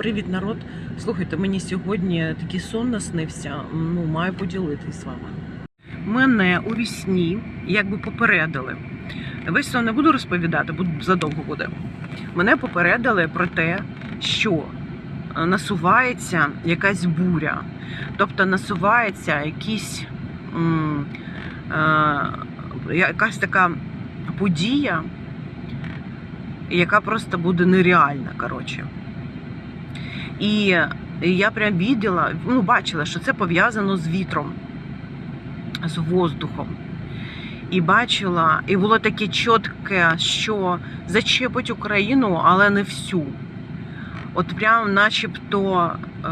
Привіт, народ. Слухайте, мені сьогодні такий сон наснився. Ну, маю поділитись з вами. Мене у вісні якби попередили. Весь сон не буду розповідати, бо задовго буде. Мене попередили про те, що е, насувається якась буря, тобто насувається якісь, м, е, якась така подія, яка просто буде нереальна. Коротше. І я прям бачила, ну, бачила, що це пов'язано з вітром, з воздухом. І бачила, і було таке чітке, що зачепить Україну, але не всю. От прям начебто. Е,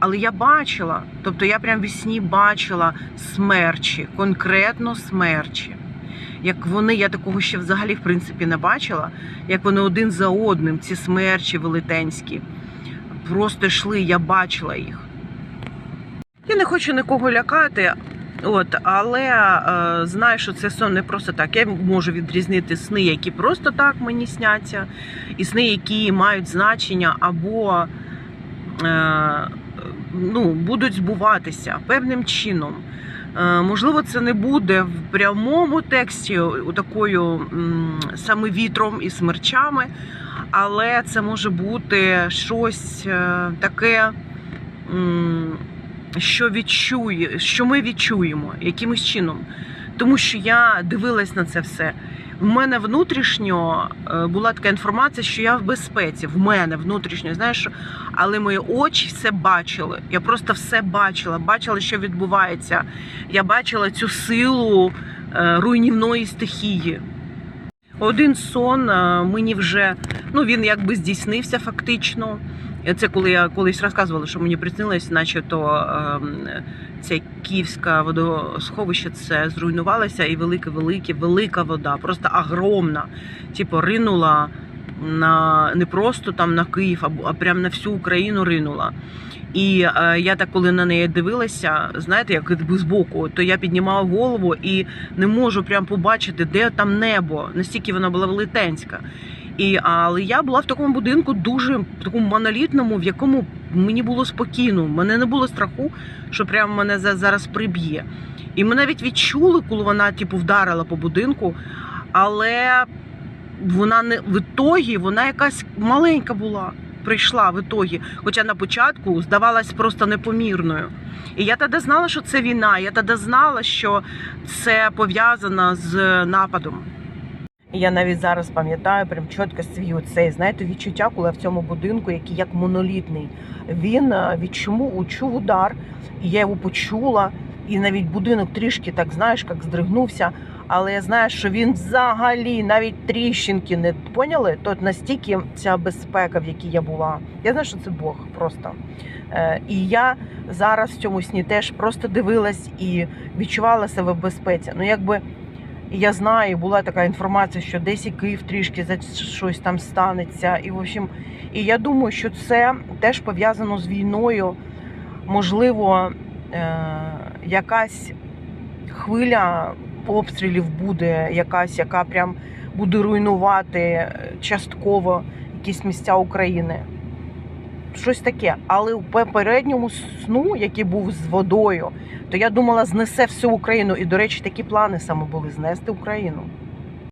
але я бачила, тобто я прям в сні бачила смерчі, конкретно смерчі. Як вони, я такого ще взагалі в принципі не бачила, як вони один за одним, ці смерчі велетенські просто йшли, я бачила їх. Я не хочу нікого лякати, от, але е, знаю, що це сон не просто так. Я можу відрізнити сни, які просто так мені сняться, і сни, які мають значення або е, ну, будуть збуватися певним чином. Е, Можливо, це не буде в прямому тексті такою саме вітром і смерчами, але це може бути щось е, таке, що відчує, що ми відчуємо якимось чином. Тому що я дивилась на це все. В мене внутрішньо е, була така інформація, що я в безпеці. В мене внутрішньо, знаєш, але мої очі все бачили. Я просто все бачила, бачила, що відбувається. Я бачила цю силу е, руйнівної стихії. Один сон мені вже ну він якби здійснився фактично. Це коли я колись розказувала, що мені приснилось, наче то ем, це київське водосховище це зруйнувалося, і велика, велика, велика вода, просто огромна. Типу, ринула на не просто там на Київ, а, прям на всю Україну ринула. І е, я так, коли на неї дивилася, знаєте, як збоку, то я піднімала голову і не можу прям побачити, де там небо. Настільки вона була велетенська. І, але я була в такому будинку дуже в такому монолітному, в якому мені було спокійно. Мене не було страху, що прямо мене зараз приб'є. І ми навіть відчули, коли вона типу вдарила по будинку, але вона не в ітогі, вона якась маленька була. Прийшла в ітогі, хоча на початку здавалась просто непомірною. І я тоді знала, що це війна. Я тоді знала, що це пов'язано з нападом. Я навіть зараз пам'ятаю прям чітко свій оцей, знаєте, відчуття, коли в цьому будинку, який як монолітний, він е, відчув, удар, і я його почула, і навіть будинок трішки так знаєш, як здригнувся. Але я знаю, що він взагалі навіть тріщинки не поняли. То настільки ця безпека, в якій я була. Я знаю, що це Бог просто. Е, І я зараз в цьому сні теж просто дивилась і відчувала себе в безпеці. Ну, якби я знаю, була така інформація, що десь і Київ трішки за щось там станеться. І в общем, і я думаю, що це теж пов'язано з війною. Можливо, якась хвиля обстрілів буде, якась, яка прям буде руйнувати е, частково якісь місця України. Щось таке. Але у попередньому сну, який був з водою, то я думала, знесе всю Україну. І, до речі, такі плани саме були знести Україну.